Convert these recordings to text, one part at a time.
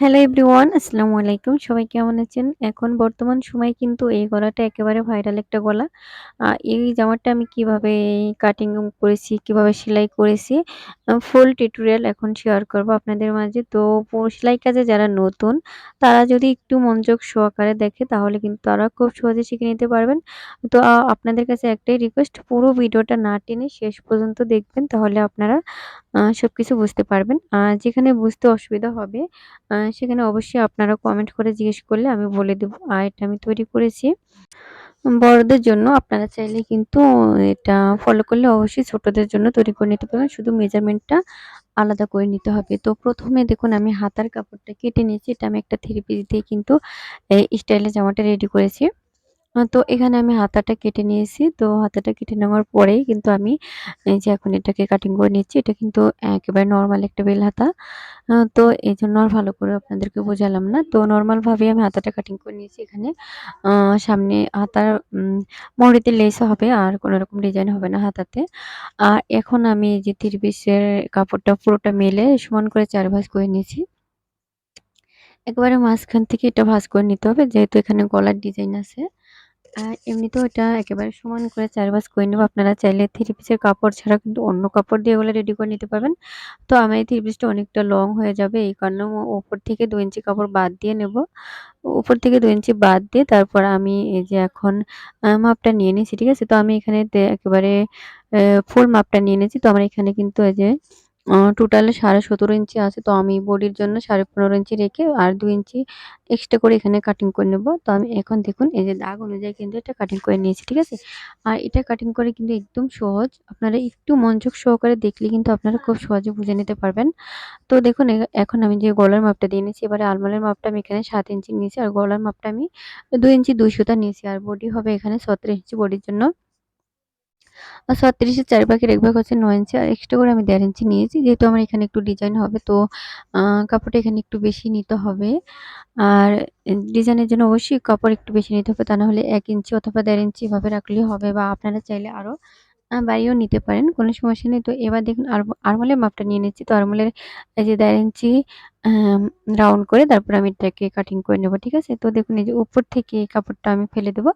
Hello everyone আসসালামু আলাইকুম সবাই কেমন আছেন? এখন বর্তমান সময়ে কিন্তু এই গলাটা একেবারে ভাইরাল একটা গলা। এই জামাটা আমি কীভাবে কাটিং করেছি, কীভাবে সেলাই করেছি ফুল টিউটোরিয়াল এখন শেয়ার করব আপনাদের মাঝে। তো, সেলাই কাজে যারা নতুন, তারা যদি একটু মনোযোগ সহকারে দেখে, তাহলে কিন্তু তারা খুব সহজে শিখে নিতে পারবেন। তো আপনাদের কাছে একটাই রিকোয়েস্ট পুরো ভিডিওটা না টেনে শেষ পর্যন্ত দেখবেন, তাহলে আপনারা সব কিছু বুঝতে পারবেন। আর যেখানে বুঝতে অসুবিধা হবে সেখানে অবশ্যই আপনারা কমেন্ট করে জিজ্ঞেস করলে আমি বলে দেবো আর এটা আমি তৈরি করেছি বড়দের জন্য। আপনারা চাইলে কিন্তু এটা ফলো করলে অবশ্যই ছোটদের জন্য তৈরি করে নিতে পারবেন। শুধু মেজারমেন্টটা আলাদা করে নিতে হবে। তো প্রথমে দেখুন, আমি হাতার কাপড়টা কেটে নিয়েছি। এটা আমি একটা থ্রি পিস দিয়ে কিন্তু, এই স্টাইলে জামাটা রেডি করেছি। তো এখানে আমি হাতাটা কেটে নিয়েছি। তো হাতাটা কেটে নেওয়ার পরেই কিন্তু আমি এই যে এখন এটাকে কাটিং করে নিচ্ছি। এটা কিন্তু একেবারে নর্মাল একটা বেল হাতা। তো জন্য আর ভালো করে আপনাদেরকে বোঝালাম না। তো নরমাল ভাবেই আমি হাতাটা কাটিং করে নিয়েছি এখানে। সামনে হাতার মহরিতে লেস হবে, আর কোন রকম ডিজাইন হবে না হাতাতে। আর এখন আমি এই যে পিসের কাপড়টা পুরোটা মেলে সমান করে চার ভাঁজ করে নিয়েছি। একেবারে মাঝখান থেকে এটা ভাঁজ করে নিতে হবে যেহেতু এখানে গলার ডিজাইন আছে। আর এমনিতেও এটা একেবারে সমান করে চারবাস করে নেব। আপনারা চাইলে থ্রি পিসের কাপড় ছাড়া কিন্তু অন্য কাপড় দিয়ে ওগুলো রেডি করে নিতে পারবেন। তো আমার এই থ্রি পিসটা অনেকটা লং হয়ে যাবে এই কারণে ওপর থেকে দু ইঞ্চি কাপড় বাদ দিয়ে নেব। উপর থেকে দু ইঞ্চি বাদ দিয়ে তারপর আমি এই যে এখন মাপটা নিয়ে নিয়েছি, ঠিক আছে? তো আমি এখানে একেবারে ফুল মাপটা নিয়ে নিয়েছি। তো আমার এখানে কিন্তু এই যে টোটাল ১৭.৫ ইঞ্চি আছে। তো আমি বডির জন্য ১৫.৫ ইঞ্চি রেখে আর ২ ইঞ্চি এক্সট্রা করে এখানে কাটিং করে নেব। তো আমি এখন দেখুন এই যে দাগ অনুযায়ী কিন্তু এটা কাটিং করে নিয়েছি, ঠিক আছে? আর এটা কাটিং করে কিন্তু একদম সহজ। আপনারা একটু মনোযোগ সহকারে দেখলে কিন্তু আপনারা খুব সহজে বুঝে নিতে পারবেন। তো দেখুন এখন আমি যে গলার মাপটা দিয়ে নিয়েছি, এবারে আলমোলের মাপটা আমি এখানে ৭ ইঞ্চি নিয়েছি আর গলার মাপটা আমি ২ ইঞ্চি ২ সুতা নিয়েছি। আর বডি হবে এখানে ৩৬ ইঞ্চি বডির জন্য আ ৩৬ এর ৪ ভাগের ১ ভাগ হচ্ছে নয় ইঞ্চি, আর এক্সট্রা করে আমি দেড় ইঞ্চি নিয়েছি। যেহেতু আমার এখানে একটু ডিজাইন হবে, তো কাপড়টা এখানে একটু বেশি নিতে হবে। আর ডিজাইনের জন্য অবশ্যই কাপড় একটু বেশি নিতে হবে। তা না হলে এক ইঞ্চি অথবা দেড় ইঞ্চি এভাবে রাখলেই হবে, বা আপনারা চাইলে আরও আ বাড়িয়েও নিতে পারেন। কোনো সমস্যা নেই। তো এবার দেখুন আরম আরমোলের মাপটা নিয়ে নিচ্ছি। তো আরমোলের এই যে ১.৫ ইঞ্চি রাউন্ড করে তারপর আমি এটাকে কাটিং করে নেব, ঠিক আছে? তো দেখুন এই যে উপর থেকে কাপড়টা আমি ফেলে দেবো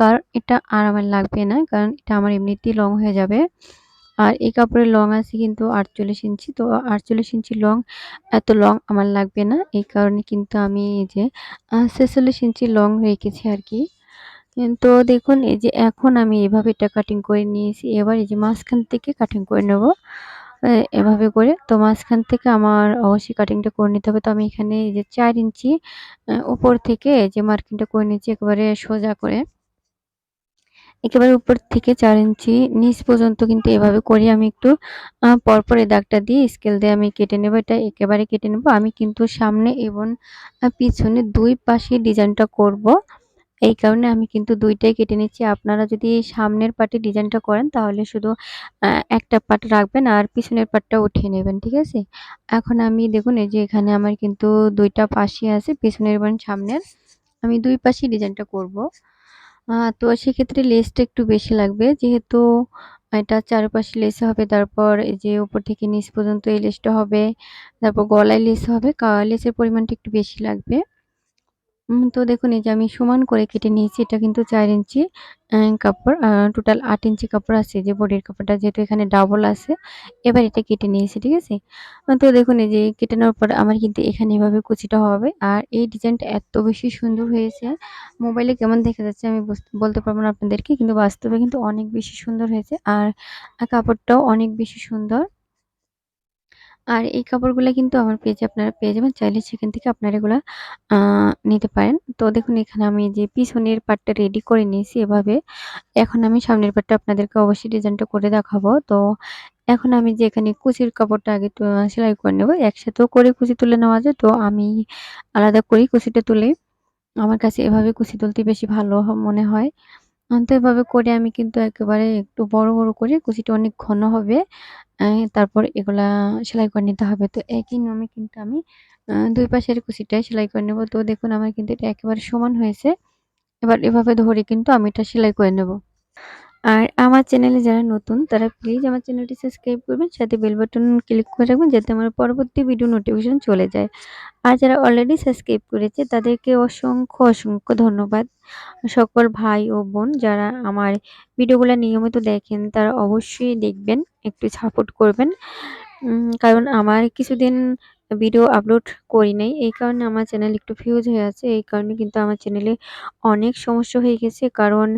কারণ এটা আর আমার লাগবে না। কারণ এটা আমার এমনিতেই লং হয়ে যাবে। আর এই কাপড়ের লং আছে কিন্তু ৪৮ ইঞ্চি। তো ৪৮ ইঞ্চি লং এত লং আমার লাগবে না। এই কারণে কিন্তু আমি এই যে ছেচল্লিশ ৪৬ ইঞ্চি লং রেখেছি আরকি। এন তো দেখুন, এই যে এখন আমি এভাবে এটা কাটিং করে নিয়েছি। এবার এই যে মাঝখান থেকে কাটিং করে নেব। এভাবে করে তো মাঝখান থেকে আমার অবশ্যই কাটিংটা করে নিতে হবে। তো আমি এখানে এই যে চার ইঞ্চি উপর থেকে যে মার্কিংটা করে নিয়েছি একেবারে সোজা করে। একেবারে উপর থেকে চার ইঞ্চি, নিচ পর্যন্ত কিন্তু এভাবে করে আমি একটু পরপর এই দাগটা দিয়ে স্কেল দিয়ে আমি কেটে নেব। এটা একেবারে কেটে নেব। আমি কিন্তু সামনে এবং পিছনে দুই পাশে ডিজাইনটা করব। এই কারণে আমি কিন্তু দুইটাই কেটে নিচ্ছি। আপনারা যদি সামনের পার্টে ডিজাইনটা করেন, তাহলে শুধু একটা পার্ট রাখবেন আর পিছনের পার্টটা উঠিয়ে নেবেন। ঠিক আছে? এখন আমি দেখুন, এই যে এখানে আমার কিন্তু ২ টা পাশই আছে, পিছনের এবং সামনের। আমি দুই পাশেই ডিজাইনটা করব। তো সেক্ষেত্রে লেসটা একটু বেশি লাগবে। যেহেতু এটা চারপাশে লেস হবে, তারপর এই যে উপর থেকে নিচ পর্যন্ত এই লেসটা হবে। তারপর গলায় লেস হবে। লেসের পরিমাণটা একটু বেশি লাগবে। তো দেখুন এই যে আমি সমান করে কেটে নিয়েছি। এটা কিন্তু চার ইঞ্চি কাপড়। টোটাল আট ইঞ্চি কাপড় আছে যে বডির কাপড়টা যেহেতু এখানে ডাবল আছে। এবার এটা কেটে নিয়েছি, ঠিক আছে? তো দেখুন এই যে কেটে নেওয়ার পর আমার কিন্তু এখানে এভাবে কুচিটা হবে। আর এই ডিজাইনটা এত বেশি সুন্দর হয়েছে। মোবাইলে কেমন দেখা যাচ্ছে আমি বলতে পারব না আপনাদেরকে। কিন্তু বাস্তবে কিন্তু অনেক বেশি সুন্দর হয়েছে। আর কাপড়টাও অনেক বেশি সুন্দর। আর এই কাপড়গুলো কিন্তু আমার পেজে আপনারা পেয়ে যাবেন। চাইলে সেখান থেকে আপনারা এগুলা নিতে পারেন। তো দেখুন এখানে আমি যে পিছনের পার্টটা রেডি করে নিয়েছি এভাবে। এখন আমি সামনের পার্টটা আপনাদেরকে অবশ্যই ডিজাইনটা করে দেখাবো। তো এখন আমি যে এখানে কুচির কাপড়টা আগে সেলাই করে নেব একসাথেও করে কুচি তুলে নেওয়া যায়। তো আমি আলাদা করেই কুচিটা তুলে আমার কাছে এভাবে কুচি তুলতে বেশি ভালো মনে হয়। তো এভাবে করে আমি কিন্তু একেবারে একটু বড়, বড় করে কুচিটা অনেক ঘন হবে। তারপর এগুলা সেলাই করে নিতে হবে। তো একই নিয়মে কিন্তু আমি দুই ২ পাশের কুচিটাই সেলাই করে নেব তো দেখুন আমার কিন্তু এটা একেবারে সমান হয়েছে। এবার এভাবে ধরে কিন্তু আমি এটা সেলাই করে নেব। আর আমার চ্যানেলে যারা নতুন, তারা প্লিজ আমার চ্যানেলটি সাবস্ক্রাইব করবেন, সাথে বেল বাটন ক্লিক করে রাখবেন, যাতে আমার পরবর্তী ভিডিও নোটিফিকেশন চলে যায়। আর যারা অলরেডি সাবস্ক্রাইব করেছে, তাদেরকে অসংখ্য অসংখ্য ধন্যবাদ। সকল ভাই ও বোন যারা আমার ভিডিওগুলো নিয়মিত দেখেন, তারা অবশ্যই দেখবেন, একটু সাপোর্ট করবেন। কারণ আমার কিছুদিন ভিডিও আপলোড করি নাই। এই কারণে আমার চ্যানেল একটু ফিউজ হয়ে আছে। এই কারণে কিন্তু আমার চ্যানেলে অনেক সমস্যা হয়ে গেছে। কারণ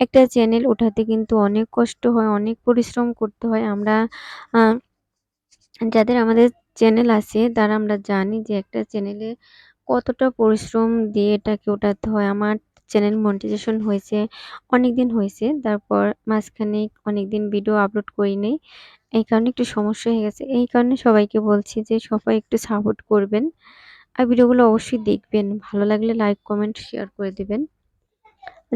একটা চ্যানেল ওঠাতে কিন্তু অনেক কষ্ট হয়, অনেক পরিশ্রম করতে হয়। আমরা যাদের আমাদের চ্যানেল আছে, তারা আমরা জানি যে একটা চ্যানেলে কতটা পরিশ্রম দিয়ে এটাকে ওঠাতে হয়। আমার চ্যানেল মনিটাইজেশন হয়েছে অনেক দিন হয়েছে। তারপর মাঝখানে অনেক দিন ভিডিও আপলোড করি নাই। এই কারণে একটু সমস্যা হয়ে গেছে। এই কারণে সবাইকে বলছি যে, সবাই একটু সাপোর্ট করবেন। আর ভিডিওগুলো অবশ্যই দেখবেন। ভালো লাগলে লাইক কমেন্ট শেয়ার করে দেবেন।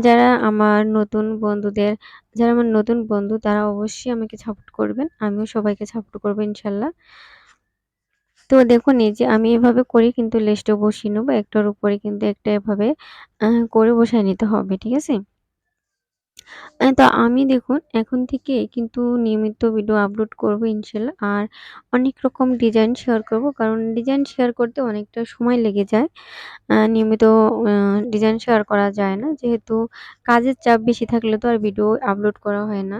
যারা আমার নতুন বন্ধুদের, যারা আমার নতুন বন্ধু, তারা অবশ্যই আমাকে সাপোর্ট করবেন। আমিও সবাইকে সাপোর্ট করব ইনশাল্লাহ। তো দেখুন, এই যে আমি এভাবে করি কিন্তু লেসটা বসিয়ে নেব, একটার উপরে কিন্তু একটা এভাবে করে বসায় নিতে হবে, ঠিক আছে? তো আমি দেখুন, এখন থেকে কিন্তু নিয়মিত ভিডিও আপলোড করব ইনশাল্লাহ, আর অনেক রকম ডিজাইন শেয়ার করব, কারণ ডিজাইন শেয়ার করতে অনেকটা সময় লেগে যায়। নিয়মিত ডিজাইন শেয়ার করা যায় না, যেহেতু কাজের চাপ বেশি থাকলে তো আর ভিডিও আপলোড করা হয় না।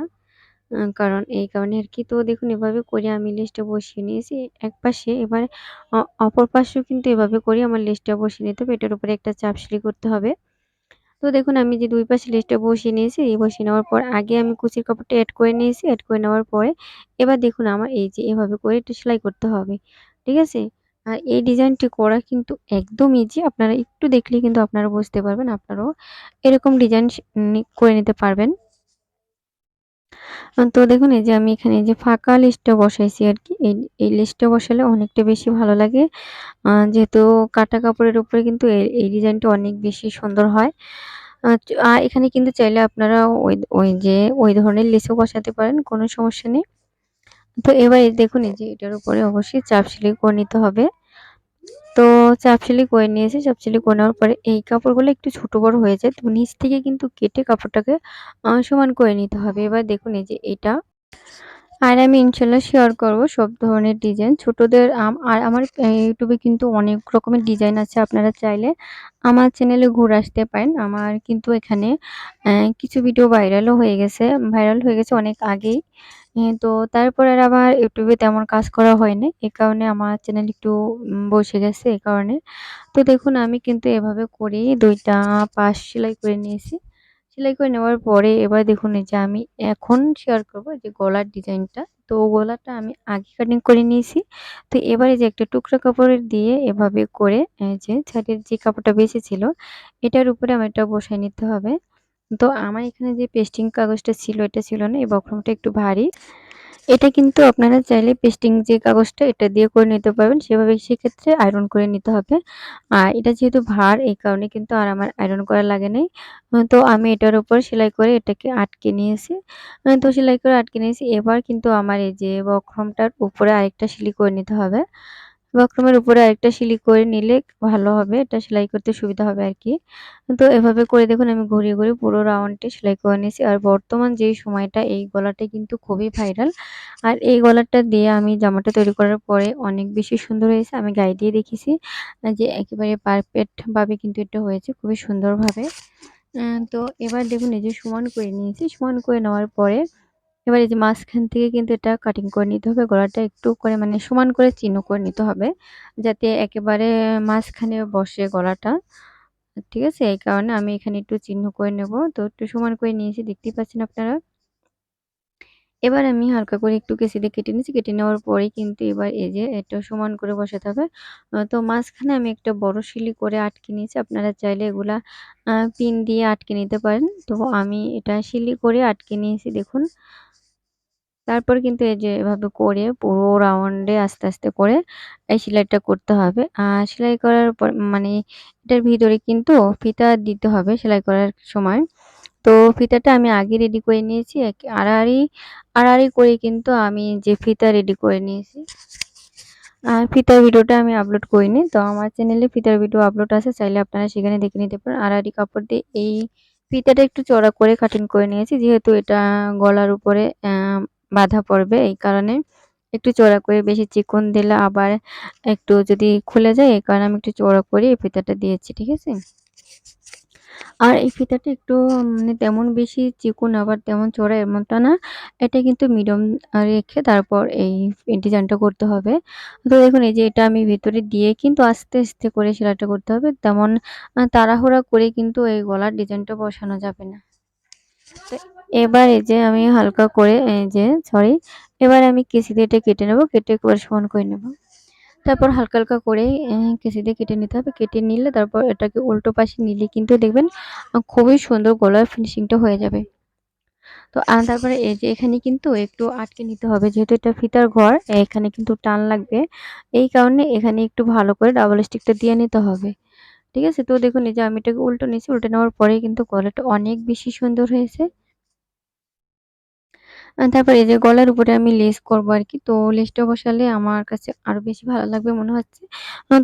কারণ এই কারণে আর কি। তো দেখুন, এভাবে করে আমি লিস্টটা বসিয়ে নিয়েছি। এক পাশে এবার অপর পাশেও কিন্তু এভাবে করে আমার লিস্টটা বসিয়ে নিতে হবে। এটার উপরে একটা চাপ সিলি করতে হবে। তো দেখুন, আমি যে দুই পাশে লিস্টটা বসিয়ে নিয়েছি, এই বসিয়ে নেওয়ার পর আগে আমি কুচির কাপড়টা অ্যাড করে নিয়েছি। অ্যাড করে নেওয়ার পরে এবার দেখুন, আমার এই যে এভাবে করে একটু সেলাই করতে হবে। ঠিক আছে? আর এই ডিজাইনটি করা কিন্তু একদম ইজি আপনারা একটু দেখলে কিন্তু আপনারা বুঝতে পারবেন, আপনারাও এরকম ডিজাইন করে নিতে পারবেন। তো দেখুন, এই যে আমি এখানে যে ফাঁকা লিস্টটা বসাইছি আর কি এই এই লিস্টটা বসালে অনেকটা বেশি ভালো লাগে। যেহেতু কাটা কাপড়ের উপরে কিন্তু এই ডিজাইনটা অনেক বেশি সুন্দর হয়। আর এখানে কিন্তু চাইলে আপনারা ওই ওই যে, ওই ধরনের লেসও বসাতে পারেন, কোনো সমস্যা নেই। তো এবার দেখুন, এই যে এটার উপরে অবশ্যই চাপ সিলাই করে নিতে হবে। তো চাপ সিলি করে নিয়েছি। চাপ সিলি করে নেওয়ার পরে এই কাপড়গুলো একটু ছোট বড় হয়ে যায়। তো নিচ থেকে কিন্তু কেটে কাপড়টাকে সমান করে নিতে হবে। এবার দেখুন এই যে এটা। আর আমি ইনশাল্লাহ শেয়ার করব সব ধরনের ডিজাইন ছোটদের আর আমার ইউটিউবে কিন্তু অনেক রকমের ডিজাইন আছে আপনারা চাইলে আমার চ্যানেলে ঘুরে আসতে পারেন। আমার কিন্তু এখানে কিছু ভিডিও ভাইরালও হয়ে গেছে। ভাইরাল হয়ে গেছে অনেক আগেই। তো তারপর আর আবার ইউটিউবে তেমন কাজ করা হয়নি। এ কারণে আমার চ্যানেল একটু বসে গেছে এ কারণে। তো দেখুন, আমি কিন্তু এভাবে করে দুইটা পাশ সেলাই করে নিয়েছি। সেলাই করে নেওয়ার পরে এবার দেখুন যে আমি এখন শেয়ার করব যে গলার ডিজাইনটা। তো গলাটা আমি আগে কাটিং করে নিয়েছি। তো এবারে যে একটা টুকরা কাপড়ের দিয়ে এভাবে করে যে ছাটের যে কাপড়টা বেঁচে ছিল এটার উপরে আমার এটা বসায় নিতে হবে। তো আমার এখানে যে পেস্টিং কাগজটা ছিল, এটা ছিল না, এই বক্রমটা একটু ভারী। এটা কিন্তু আপনারা চাইলে পেস্টিং যে কাগজটা, এটা দিয়ে করে নিতে পারবেন। সেভাবে সেক্ষেত্রে আয়রন করে নিতে হবে। আর এটা যেহেতু ভার, এই কারণে কিন্তু আর আমার আয়রন করা লাগে নাই। তো আমি এটার উপর সেলাই করে এটাকে আটকে নিয়েছি। তো সেলাই করে আটকে নিয়েছি। এবার কিন্তু আমার এই যে বক্রমটার উপরে আরেকটা সিলি করে নিতে হবে। বক্রমের উপরে আরেকটা সিলি করে নিলে ভালো হবে, এটা সেলাই করতে সুবিধা হবে আর কি। তো এভাবে করে দেখুন, আমি ঘুরিয়ে ঘুরিয়ে পুরো রাউন্ডটি সেলাই করে নিয়েছি। আর বর্তমান যেই সময়টা, এই গলাটা কিন্তু খুবই ভাইরাল আর এই গলাটা দিয়ে আমি জামাটা তৈরি করার পরে অনেক বেশি সুন্দর হয়েছে, আমি গায়ে দিয়ে দেখেছি যে একেবারে পারফেক্টভাবে কিন্তু এটা হয়েছে, খুবই সুন্দরভাবে। তো এবার দেখুন, এই যে সমান করে নিয়েছি। সমান করে নেওয়ার পরে এবার এই যে মাঝখান থেকে কিন্তু এটা কাটিং করে নিতে হবে। গলাটা একটু করে মানে সমান করে চিহ্ন করে নিতে হবে যাতে একেবারে মাঝখানে বসে গলাটা। ঠিক আছে? এই কারণে আমি এখানে একটু চিহ্ন করে নেব। তো একটু সমান করে নিয়েছি, দেখতেই পাচ্ছেন আপনারা। এবার আমি হালকা করে একটু কেসি দিয়ে কেটে নিয়েছি। কেটে নেওয়ার পরে কিন্তু এবার এই যে এটা সমান করে বসাতে হবে। তো মাঝখানে আমি একটা বড় শিলি করে আটকে নিয়েছি। আপনারা চাইলে এগুলা পিন দিয়ে আটকে নিতে পারেন। তো আমি এটা শিলি করে আটকে নিয়েছি, দেখুন। তারপর কিন্তু এই যে এভাবে করে পুরো রাউন্ডে আস্তে আস্তে করে এই সেলাইটা করতে হবে। আর সেলাই করার পর মানে এটার ভিতরে কিন্তু ফিতা দিতে হবে সেলাই করার সময়। তো ফিতাটা আমি আগে রেডি করে নিয়েছি আড়াআড়ি আড়াআড়ি করে কিন্তু আমি যে ফিতা রেডি করে নিয়েছি। আর ফিতার ভিডিওটা আমি আপলোড করিনি, তো আমার চ্যানেলে ফিতার ভিডিও আপলোড আছে, চাইলে আপনারা সেখানে দেখে নিতে পারেন। আড়াআড়ি কাপড় দিয়ে এই ফিতাটা একটু চড়া করে কাটিং করে নিয়েছি, যেহেতু এটা গলার উপরে বাঁধা পড়বে, এই কারণে একটু চড়া করে বেশি চিকন দিলে আবার একটু যদি খুলে যায়, এই কারণে আমি একটু চড়া করে এই ফিতাটা দিয়েছি, ঠিক আছে? আর এই ফিতাটা একটু মানে তেমন বেশি চিকন আবার তেমন চড়া এমনটা না, এটা কিন্তু মিডিয়াম রেখে তারপর এই ডিজাইনটা করতে হবে। তো দেখুন, এই যে এটা আমি ভিতরে দিয়ে কিন্তু আস্তে আস্তে করে সেলাইটা করতে হবে, তেমন তাড়াহুড়া করে কিন্তু এই গলার ডিজাইনটা বসানো যাবে না। এবার এই যে আমি হালকা করে, এই যে সরি এবার আমি কেসি দিয়ে এটা কেটে নেব, কেটে সমান করে নেব। তারপর হালকা হালকা করে কেসি দিয়ে কেটে নিতে হবে, কেটে নিলে তারপর এটাকে উল্টো পাশে নিলে কিন্তু দেখবেন খুবই সুন্দর গলার ফিনিশিংটা হয়ে যাবে। তো তারপরে এই যে এখানে কিন্তু একটু আটকে নিতে হবে, যেহেতু এটা ফিতার ঘর, এখানে কিন্তু টান লাগবে। এই কারণে এখানে একটু ভালো করে ডাবল স্টিকটা দিয়ে নিতে হবে। ঠিক আছে? তো দেখুন, এই যে আমি এটাকে উল্টো নিয়েছি, উল্টে নেওয়ার পরে কিন্তু গলাটা অনেক বেশি সুন্দর হয়েছে। তারপর এই যে গলার উপরে আমি লেস করব আর কি তো লেসটা বসালে আমার কাছে আরও বেশি ভালো লাগবে মনে হচ্ছে।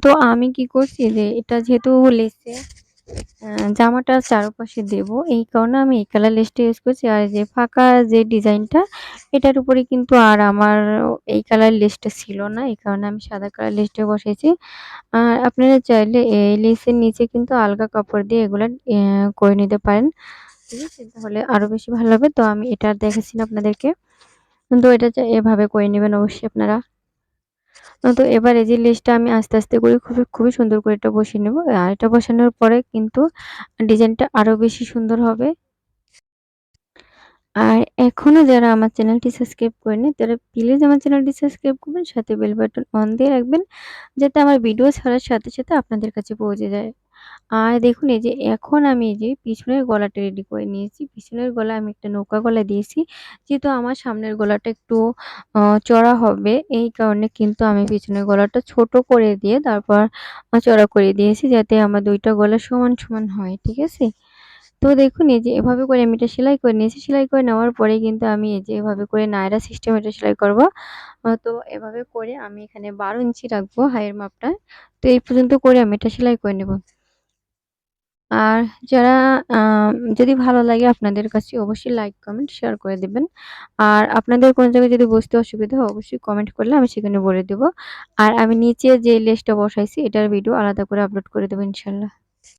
তো আমি কি করছি যে এটা যেহেতু লেসে জামাটা চারপাশে দেব, এই কারণে আমি এই কালার লেসটা ইউজ করছি। আর যে ফাঁকা যে ডিজাইনটা, এটার উপরে কিন্তু আর আমার এই কালার লেসটা ছিল না, এই কারণে আমি সাদা কালার লেসটা বসেছি আর আপনারা চাইলে এই লেসের নিচে কিন্তু আলগা কাপড় দিয়ে এগুলো করে নিতে পারেন। ঠিক তাহলে আরও বেশি ভালো হবে, তো আমি এটা দেখাচ্ছি না আপনাদেরকে। তো এটা এভাবে করে নেবেন অবশ্যই আপনারা। তো এবার এই যে লেসটা আমি আস্তে আস্তে করে খুবই খুবই সুন্দর করে এটা বসিয়ে নেব। আর এটা বসানোর পরে কিন্তু ডিজাইনটা আরও বেশি সুন্দর হবে। আর এখনও যারা আমার চ্যানেলটি সাবস্ক্রাইব করেনি তারা প্লিজ আমার চ্যানেলটি সাবস্ক্রাইব করবেন। সাথে বেল বাটন অন দিয়ে রাখবেন, যাতে আমার ভিডিও ছাড়ার সাথে সাথে আপনাদের কাছে পৌঁছে যায়। আর দেখুন, এই যে এখন আমি এই যে পিছনের গলাটা রেডি করে নিয়েছি। পিছনের গলা আমি একটা নৌকা গলা দিয়েছি। যেহেতু আমার সামনের গলাটা একটু চড়া হবে, এই কারণে কিন্তু আমি পিছনের গলাটা ছোট করে দিয়ে তারপর চড়া করে দিয়েছি যাতে আমার দুইটা গলা সমান সমান হয়, ঠিক আছে? তো দেখুন, এই যে এভাবে করে আমি এটা সেলাই করে নিয়েছি। সেলাই করে নেওয়ার পরে কিন্তু আমি এই যে এভাবে করে নায়রা সিস্টেম এটা সেলাই করব। তো এভাবে করে আমি এখানে বারো ইঞ্চি রাখব হাইয়ের মাপটা। তো এই পর্যন্ত করে আমি এটা সেলাই করে নেব। আর যারা যদি ভালো লাগে আপনাদের কাছে অবশ্যই লাইক কমেন্ট শেয়ার করে দেবেন। আর আপনাদের কোনো জায়গায় যদি বুঝতে অসুবিধা হয়, অবশ্যই কমেন্ট করলে আমি সেখানে বলে দেবো। আর আমি নিচে যে লিস্টটা বসাইছি, এটার ভিডিও আলাদা করে আপলোড করে দেবো, ইনশাল্লাহ।